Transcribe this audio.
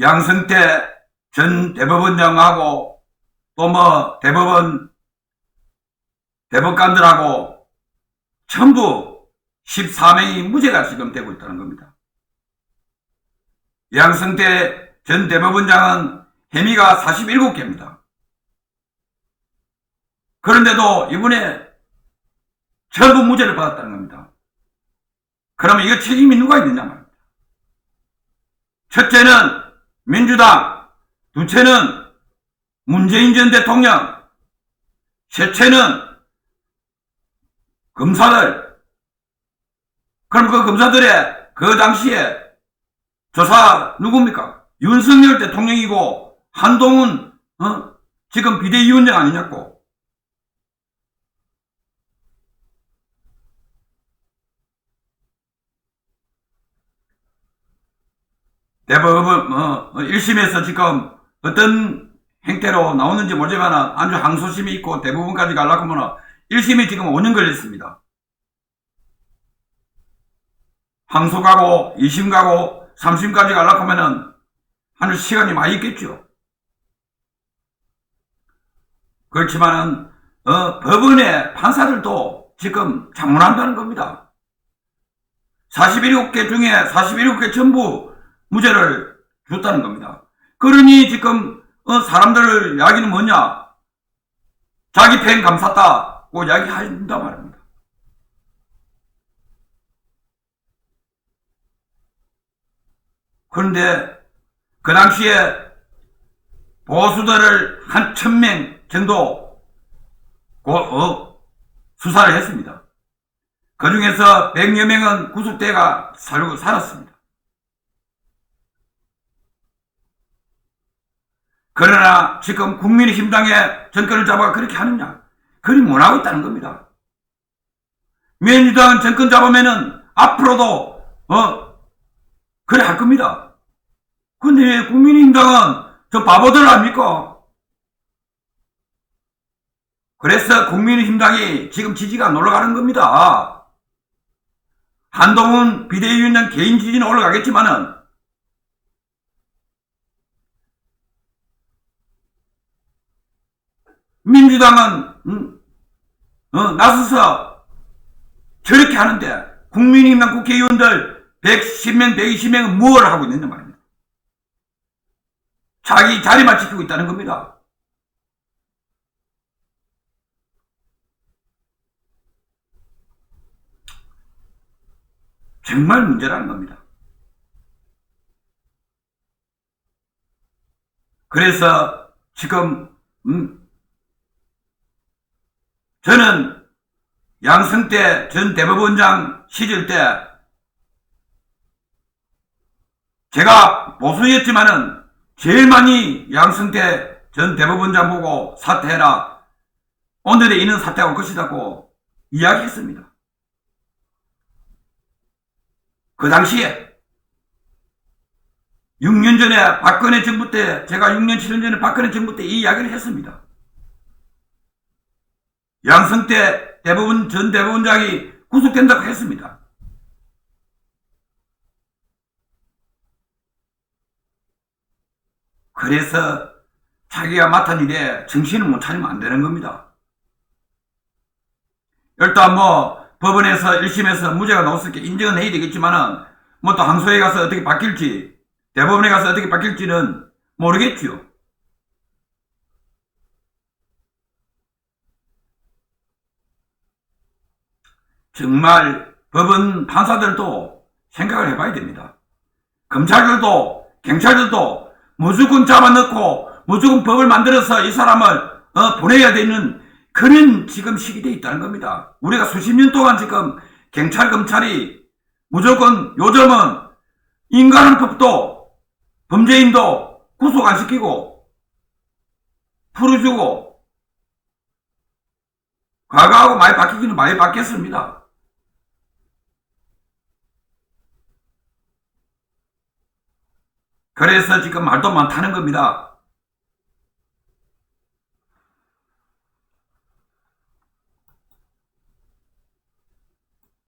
양승태 전 대법원장하고 또 뭐 대법원 대법관들하고 전부 14명이 무죄가 지금 되고 있다는 겁니다. 양승태 전 대법원장은 혐의가 47개입니다. 그런데도 이번에 전부 무죄를 받았다는 겁니다. 그러면 이거 책임이 누가 있느냐 말입니다. 첫째는 민주당, 둘째는 문재인 전 대통령, 셋째는 검사들. 그럼 그 검사들의 그 당시에 조사 누굽니까? 윤석열 대통령이고 한동훈 어? 지금 비대위원장 아니냐고. 대법원 어, 1심에서 지금 어떤 행태로 나오는지 모르지만 아주 항소심이 있고 대부분까지 하면 1심이 지금 5년 걸렸습니다. 항소 가고 2심 가고 3심까지 가려고 하면은 한 시간이 많이 있겠죠. 그렇지만은 어, 법원의 판사들도 지금 장문한다는 겁니다. 41개 중에 41개 전부 무죄를 줬다는 겁니다. 그러니 지금 어, 사람들 이야기는 뭐냐? 자기 팬 감쌌다고 이야기한단 말입니다. 그런데 그 당시에 보수들을 한 천 명 정도 고- 어, 수사를 했습니다. 그 중에서 100여 명은 구속대가 살고 살았습니다. 그러나 지금 국민의힘당의 정권을 잡아 그렇게 하느냐? 그리 못하고 있다는 겁니다. 민주당은 정권 잡으면은 앞으로도, 어, 그래 할 겁니다. 근데 왜 국민의힘당은 저 바보들 아닙니까? 그래서 국민의힘당이 지금 지지가 놀러가는 겁니다. 한동훈 비대위원장 개인 지지는 올라가겠지만은 민주당은 음, 어, 나서서 저렇게 하는데 국민의힘당 국회의원들 110명, 120명은 뭘 하고 있느냐 말입니다. 자기 자리만 지키고 있다는 겁니다. 정말 문제라는 겁니다. 그래서 지금 음, 저는 양승태 전 대법원장 시절 때 제가 보수였지만은 제일 많이 양승태 전 대법원장 보고 사퇴해라. 오늘에 있는 사퇴가 올 것이라고 이야기했습니다. 그 당시에 6년 전에 박근혜 정부 때 제가 6년 7년 전에 박근혜 정부 때 이 이야기를 했습니다. 양승태 대법원 전 대법원장이 구속된다고 했습니다. 그래서 자기가 맡은 일에 정신을 못 차리면 안 되는 겁니다. 일단 뭐 법원에서 1심에서 무죄가 나왔을 게 인정은 해야 되겠지만은 뭐 또 항소에 가서 어떻게 바뀔지 대법원에 가서 어떻게 바뀔지는 모르겠죠. 정말 법원 판사들도 생각을 해봐야 됩니다. 검찰들도 경찰들도 무조건 잡아넣고 무조건 법을 만들어서 이 사람을 어, 보내야 되는 그런 지금 시기돼 있다는 겁니다. 우리가 수십 년 동안 지금 경찰 검찰이 무조건 요즘은 인간한 법도 범죄인도 구속 안 시키고 풀어주고 과거하고 많이 바뀌기는 많이 바뀌었습니다. 그래서 지금 말도 많다는 겁니다.